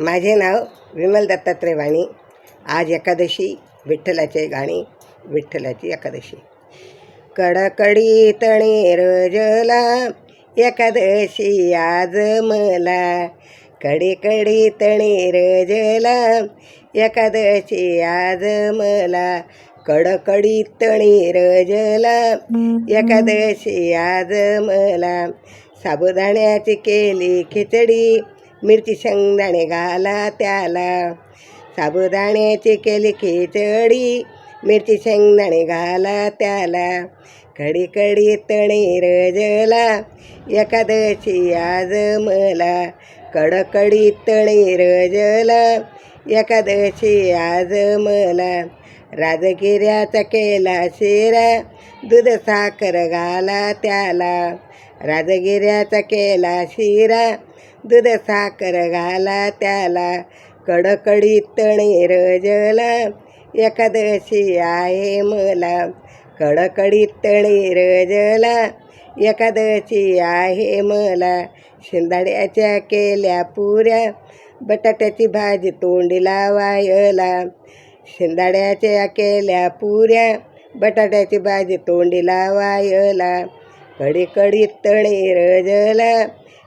माझे नाव विमल दत्तात्रय वाणी. आज एकादशी विठ्ठलाचे गाणी विठ्ठलाची एकादशी. कडकडी तणे रोजला एकादशी आज मला. कडीकडी तणे रजला एकादशी आज मला. कडकडी तणी रजला एकादशी आज मला. साबुदाण्याची केली खिचडी मिरची शेंगदाणे घाला त्याला साबुदाण्याची केली खिचडी. मिरची शेंगदाणे घाला त्याला कडी कडी तणे रजला. एकादशी आज मला कडकडी तणे रजला. एकादशी आज मला राजगिऱ्याचा केला शिरा. दूध साखर घाला त्याला राजगिऱ्याचा केला शिरा. दूध साखर घाला त्याला कडकडी तणे रजला. एकादशी आहे मला कडकडी तणे रजला. एकादशी आहे मला शिंदाड्याच्या केल्या पुऱ्या. बटाट्याची भाजी तोंडी लावायला शिंदाड्याच्या केल्या पुऱ्या. बटाट्याची भाजी तोंडी लावायला कडी कडी तणे रजला.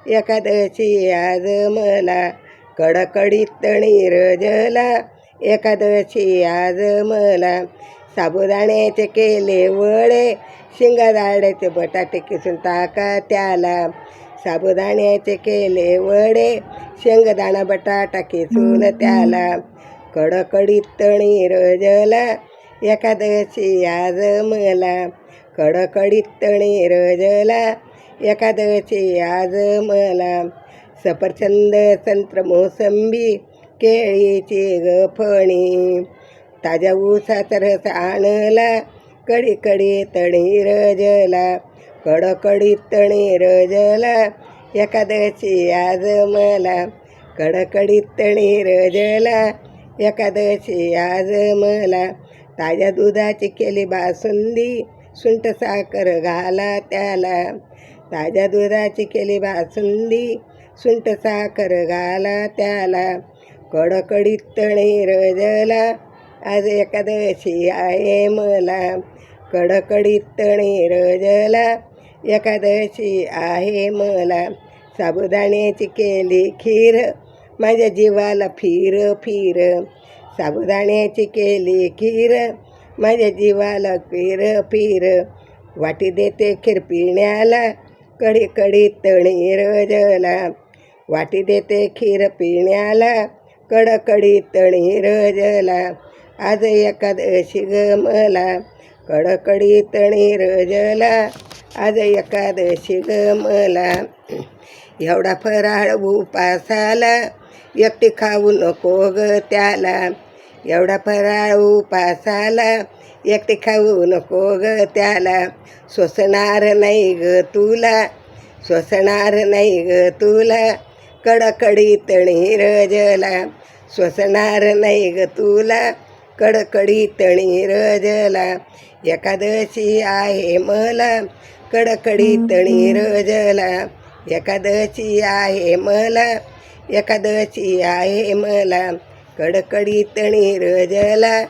एकादशी आज मला कडकडीत तणी एकादशी आज मला साबुदाण्याचे केले वळे शिंगादाड्याचे बटाटे किसून टाका त्याला. साबुदाण्याचे केले वडे. शेंगदाणा बटाटा किसून त्याला. कडकडीत तणी रजला एकादशी आज मला कडकडीत तणी रजला एकादशी आज मला सफरचंद संत्र मोसंबी केळीची गफणी ताज्या ऊसाचा रस आणला कडी कडी तणी रजला कडकडी तणी रजला. एकादशी आज मला कडकडी तणी रजला. एकादशी आज मला ताज्या दुधाची केली बासुंदी सुंट साखर घाला त्याला. ताज्या दुधाची केली बासुंदी सुंट साखर घाला त्याला कडकडीत तणी रजला. आज एकादशी आहे मला कडकडीत तणी रजला. एकादशी आहे मला साबुदाण्याची केली खीर. माझ्या जीवाला फिर फिर. साबुदाण्याची केली खीर. माझ्या जीवाला फिर फिर. वाटी देते खीर पिण्याला. कडी कडी तणी रजला. वाटी देते खीर पिण्याला कडकडी तणी रजला. आज एकादशी ग मला कडकडी तणी रजला. आज एकादशी ग मला एवढा फराळ उपासाला एकटी खाऊ नको ग त्याला. एवढा फराळ उपासाला एकटे खाऊ नको ग त्याला. सोसणार नाही ग तुला. सोसणार नाही ग तुला. कडकडी तणी रजला सोसणार नाही ग तुला. कडकडी तणी रजला एकादशी आहे मला. कडकडी तणी रजला एकादशी आहे मला. एकादशी आहे मला. कडकडी तणी रजला.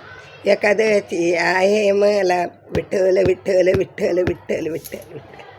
एकादशी आहे मला. विठ्ठल विठ्ठल विठ्ठल विठ्ठल विठ्ठल.